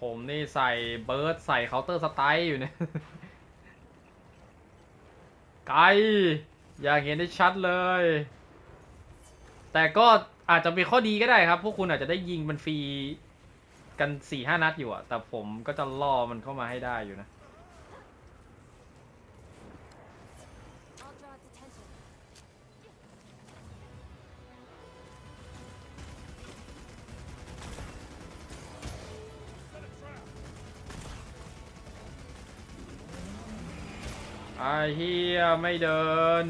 ผมนี่ใส่เบิร์ดใส่เคาน์เตอร์สไตล์อยู่เนี่ย ไกล อยากเห็นได้ชัดเลย แต่ก็อาจจะมีข้อดีก็ได้ครับ พวกคุณอาจจะได้ยิงมันฟรีกันสี่ห้านัดอยู่อะแต่ผมก็จะล่อมันเข้ามาให้ได้อยู่นะ ไอ้เฮียไม่เดิน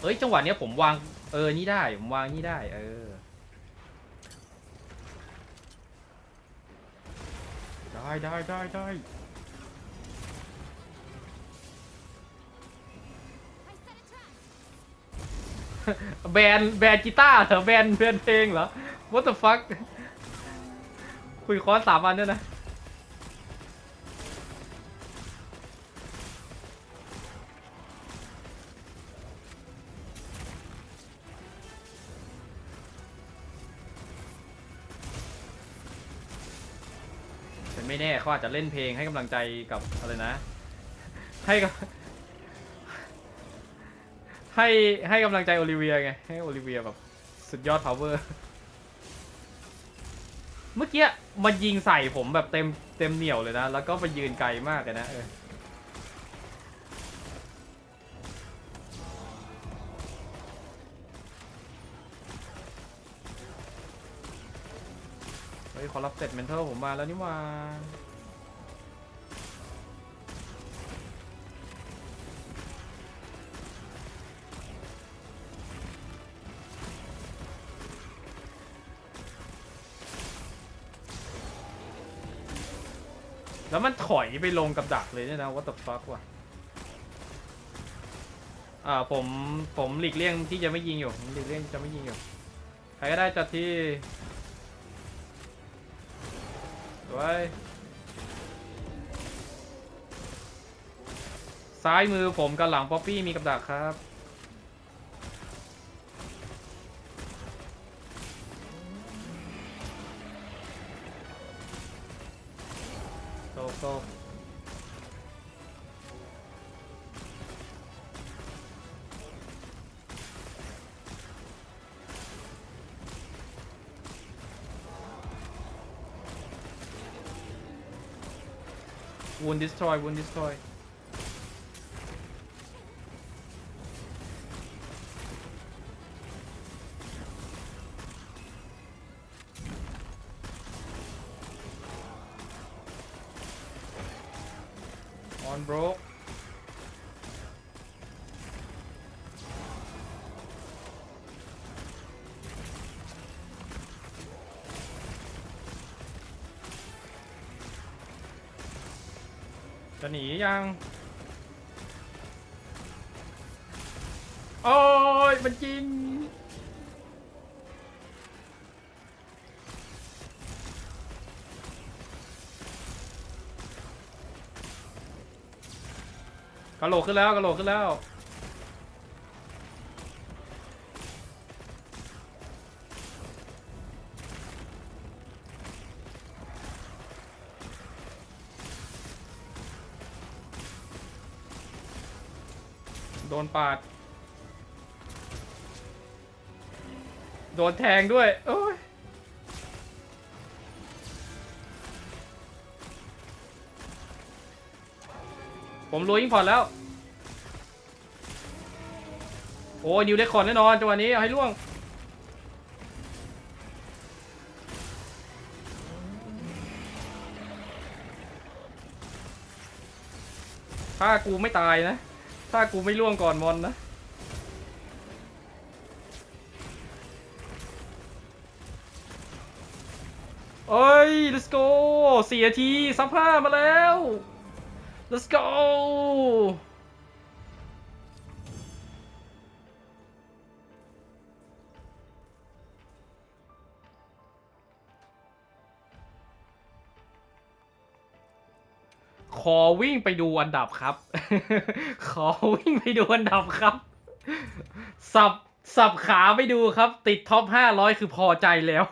เอ้ยจังหวะเนี้ยผมวาง เออ นี่ได้ ผมวางนี่ได้ เออ ได้ได้ได้ได้แบนแบนกีตาร์เหรอแบนแบนเพลงเหรอ what the fuck คุยคอร์สสามวันด้วยนะ ไม่แน่เขาอาจจะเล่นเพลงให้กำลังใจกับอะไรนะ ให้กับให้ให้กำลังใจโอลิเวียไง ให้โอลิเวียแบบสุดยอดเทอร์ เมื่อกี้มันยิงใส่ผมแบบเต็มเต็มเหนียวเลยนะ แล้วก็ไปยืนไกลมากเลยนะเออ ยขอรับเสร็จเมนเทลผมมาแล้วนี่ว่าแล้วมันถอยไปลงกับดักเลยเนี่ยนะ what the fuck วะอ่าผมผมหลีกเลี่ยงที่จะไม่ยิงอยู่หลีกเลี่ยงจะไม่ยิงอยู่ ใครก็ได้จัดที่ ไว้ซ้ายมือผมกับหลังป๊อปปี้มีกับดักครับ โตโต นดิสทรอ จะหนียัง โอ้ย มันจริง กระโหลกขึ้นแล้ว กระโหลกขึ้นแล้ว โดนปาด โดนแทงด้วย โอ้ยผมรู้ยิงพอร์ตแล้ว โอ้ยนิวเรคคอร์แน่นอนจังหวะนี้เอาให้ล่วง ถ้ากูไม่ตายนะ ถ้ากูไม่ล่วงก่อนมอนนะเอ้ย let's go สี่นาทีซับห้ามาแล้ว let's go ขอวิ่งไปดูอันดับครับ ขอวิ่งไปดูอันดับครับ สับสับขาไปดูครับ ติดท็อปห้าร้อยคือพอใจแล้ว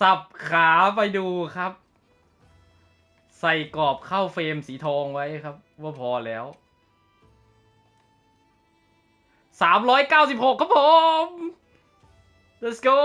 สับขาไปดูครับ ใส่กรอบเข้าเฟรมสีทองไว้ครับ ว่าพอแล้วสามร้อยเก้าสิบหกครับผม let's go